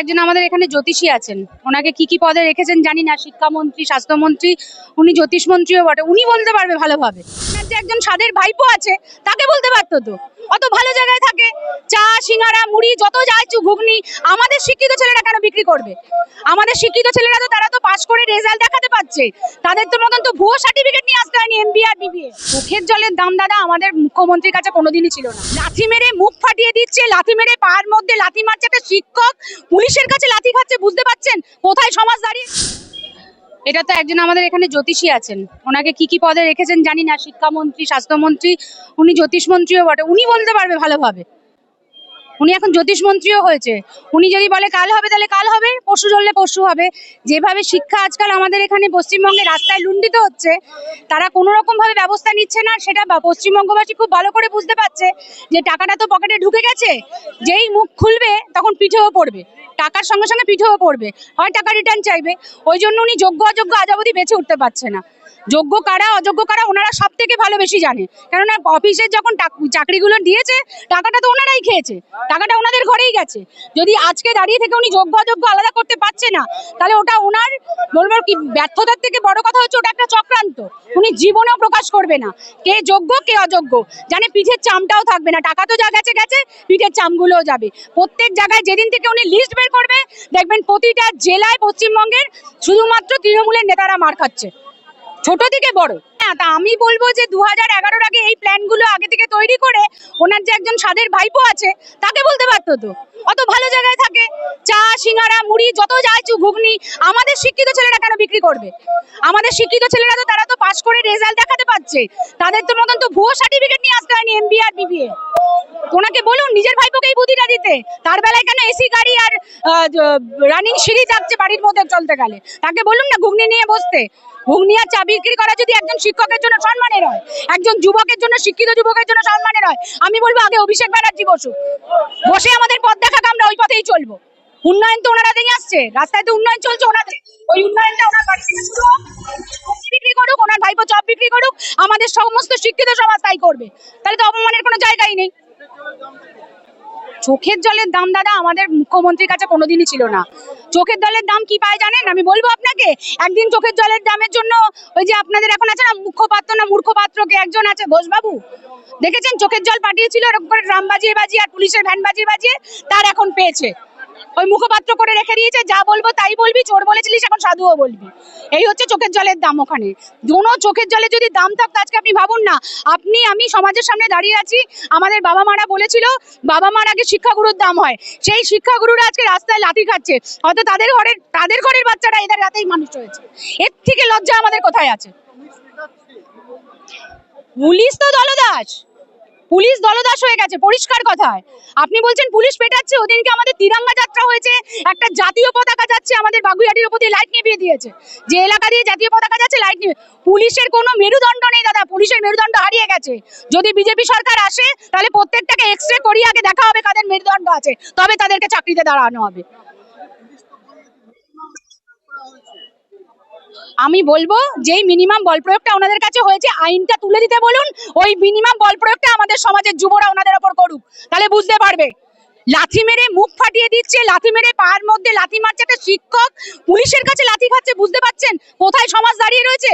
একজন আমাদের এখানে জ্যোতিষী আছেন। ওনাকে কি কি পদে রেখেছেন জানি না। শিক্ষামন্ত্রী, স্বাস্থ্যমন্ত্রী, উনি জ্যোতিষমন্ত্রীও বটে। উনি বলতে পারবে ভালোভাবে। যে একজন স্বাদের ভাইপো আছে, তাকে বলতে পারতো তো। অত ভালো জায়গায় থাকে। চা, সিঙ্গারা, মুড়ি, যত যা ইচ্ছু ঘুগনি, আমাদের শিক্ষিত ছেলেরা কেন বিক্রি করবে? আমাদের শিক্ষিত ছেলেরা তো, তারা তো পাশ করে রেজাল্ট দেখাতে পারছে। তাদের তো মতন তো ভুয়ো সার্টিফিকেট নিয়ে আসতে হয়নি মুখের জলের দাম দাদা আমাদের মুখ্যমন্ত্রীর কাছে কোনোদিনই ছিল না। লাথি মেরে মুখ ফাটিয়ে দিচ্ছে, লাথি মেরে পায়ের মধ্যে লাথি মারছে একটা শিক্ষক, পুলিশের কাছে লাথি খাচ্ছে, বুঝতে পারছেন? কোথায় সমাজ দাঁড়িয়ে? এটা তো একজন আমাদের এখানে জ্যোতিষী আছেন। ওনাকে কি কি পদে রেখেছেন জানি না। শিক্ষামন্ত্রী, স্বাস্থ্যমন্ত্রী, উনি জ্যোতিষমন্ত্রীও বটে। উনি বলতে পারবে ভালোভাবে। উনি এখন জ্যোতিষমন্ত্রীও হয়েছে। উনি যদি বলে কাল হবে, তাহলে কাল হবে পশু চললে পশু হবে। যেভাবে শিক্ষা আজকাল আমাদের এখানে পশ্চিমবঙ্গে রাস্তায় লুণ্ঠিত হচ্ছে, তারা কোনো রকম ভাবে ব্যবস্থা নিচ্ছে না, সেটা পশ্চিমবঙ্গবাসী খুব ভালো করে বুঝতে পারছে যে টাকাটা তো পকেটে ঢুকে গেছে, যেই মুখ খুলবে তখন পিঠেও পড়বে, টাকার সঙ্গে সঙ্গে পিঠেও পড়বে, হয় টাকা রিটার্ন চাইবে। ওই জন্য উনি যোগ্য অযোগ্য আজাবধি বেঁচে উঠতে পারছে না। যোগ্য কারা, অযোগ্য কারা, ওনারা সব থেকে ভালো বেশি জানে। কেননা অফিসের যখন চাকরিগুলো দিয়েছে, টাকাটা তো ওনারাই খেয়েছে। টাকাটা ওনাদের ঘরেই গেছে। যদি আজকে দাঁড়িয়ে থেকে উনি যোগ্য অযোগ্য আলাদা করতে পারছে না, তাহলে ওটা ওনার বলব কি ব্যর্থতার থেকে বড় কথা হচ্ছে ওটা একটা চক্রান্ত। উনি জীবনেও প্রকাশ করবে না। কে যোগ্য, কে অযোগ্য। জানে পিঠের চামটাও থাকবে না। টাকা তো যা গেছে গেছে, পিঠের চামগুলোও যাবে। প্রত্যেক জায়গায় যেদিন থেকে উনি লিস্ট বের করবে, দেখবেন প্রতিটা জেলায় পশ্চিমবঙ্গের শুধুমাত্র তৃণমূলের নেতারা মার খাচ্ছে। ছোট থেকে বড়। হ্যাঁ তা আমি বলব যে দু হাজার আগে এই প্ল্যানগুলো আগে থেকে তৈরি করে ওনার যে একজন স্বাদের ভাইপো আছে, তাকে বলতে পারতো তো? অত ভালো জায়গায় থাকে, চা, সিঙ্গারা, মুড়ি, যত যা ইচ্ছু ঘুগনি, আমাদের শিক্ষিত ছেলেরা কেন বিক্রি করবে? আমাদের শিক্ষিত ছেলেরা তো, তারা তো পাশ করে রেজাল্ট দেখাতে পারছে। তাদের তো মতন তো ভুয়ো সার্টিফিকেট নিয়ে আসতে হয়নি এমবিএ আর বিবিএ ওনাকে বলুন, নিজের ভাইপোকেই বুদ্ধিটা দিতে। তার বেলায় কেন এসি গাড়ি আর রানিং সিঁড়ি যাচ্ছে বাড়ির মধ্যে চলতে গেলে? তাকে বলুন না, ঘুগনি নিয়ে বসতে। ঘুগনি আর চা বিক্রি করা যদি একজন শিক্ষকের জন্য সম্মানের হয়। একজন যুবকের জন্য, শিক্ষিত যুবকের জন্য সম্মানের হয়। আমি বলব আগে অভিষেক ব্যানার্জি বসুক। বসে আমাদের পথ দেখাক আমরা, ওই পথেই চলবো। উন্নয়ন তো ওনারা দিয়ে আসছে। রাস্তায় তো উন্নয়ন চলছে ওনাদের। ওই উন্নয়নটা ওনার বিক্রি করুক, ওনার ভাইপো চপ বিক্রি করুক, আমাদের সমস্ত শিক্ষিত সমাজ তাই করবে। তাহলে তো অপমানের কোনো জায়গাই নেই। চোখের জলের দাম দাদা আমাদের মুখ্যমন্ত্রীর কাছে কোনোদিনই ছিল না। চোখের জলের দাম কি পায় জানেন? আমি বলব আপনাকে, একদিন চোখের জলের দামের জন্য ওই যে আপনাদের এখন আছে না মুখপাত্র না মূর্খ পাত্রকে একজন আছে, ঘোষবাবু? দেখেছেন? চোখের জল পাঠিয়েছিল করে ড্রাম বাজিয়ে বাজিয়ে আর পুলিশের ভ্যান বাজিয়ে বাজিয়ে তার এখন পেয়েছে। ওই মুখপাত্র করে রেখে দিয়েছে, যা বলব তাই বলবি, চোর বলেছিলিস, এখন সাধুও বলবি। এই হচ্ছে চোখের জলের দাম ওখানে। কোনো চোখের জলে যদি দাম থাকতো, আজকে আপনি ভাবুন না, আপনি, আমি সমাজের সামনে দাঁড়িয়ে আছি, আমাদের বাবা মারা বলেছিল, বাবা মার আগে শিক্ষাগুরুর দাম হয়। সেই শিক্ষাগুরুরা আজকে রাস্তায় লাথি খাচ্ছে। হয়তো তাদের ঘরের তাদের ঘরের বাচ্চারা এদের রাতেই মানুষ হয়েছে এর থেকে লজ্জা আমাদের কোথায় আছে? পুলিশ তো দলদাস। পুলিশ দলদাস হয়ে গেছে, পরিষ্কার কথায়। আপনি বলছেন পুলিশ পেটাচ্ছে, ওদিনকে আমাদের তিরঙ্গা যাত্রা হয়েছে, একটা জাতীয় পতাকা যাচ্ছে আমাদের বাগুইহাটির উপর দিয়ে লাইট নিভিয়ে দিয়েছে। যে এলাকা দিয়ে জাতীয় পতাকা যাচ্ছে লাইট নিয়ে পুলিশের কোনো মেরুদণ্ড নেই, দাদা, পুলিশের মেরুদণ্ড হারিয়ে গেছে। যদি বিজেপি সরকার আসে, তাহলে প্রত্যেকটাকে এক্স রে করিয়ে আগে দেখা হবে কাদের মেরুদণ্ড আছে, তবে তাদেরকে চাকরিতে দাঁড়ানো হবে। আমি বলব যেই মিনিমাম বল প্রয়োগটা ওনাদের কাছে হয়েছে, আইনটা তুলে দিতে বলুন, ওই মিনিমাম বল প্রয়োগটা আমাদের সমাজের যুবরা ওনাদের ওপর করুক। তাহলে বুঝতে পারবে। লাথি মেরে মুখ ফাটিয়ে দিচ্ছে, লাথি মেরে পায়ের মধ্যে লাথি মারছে একটা শিক্ষক, পুলিশের কাছে লাথি খাচ্ছে, বুঝতে পারছেন? কোথায় সমাজ দাঁড়িয়ে রয়েছে?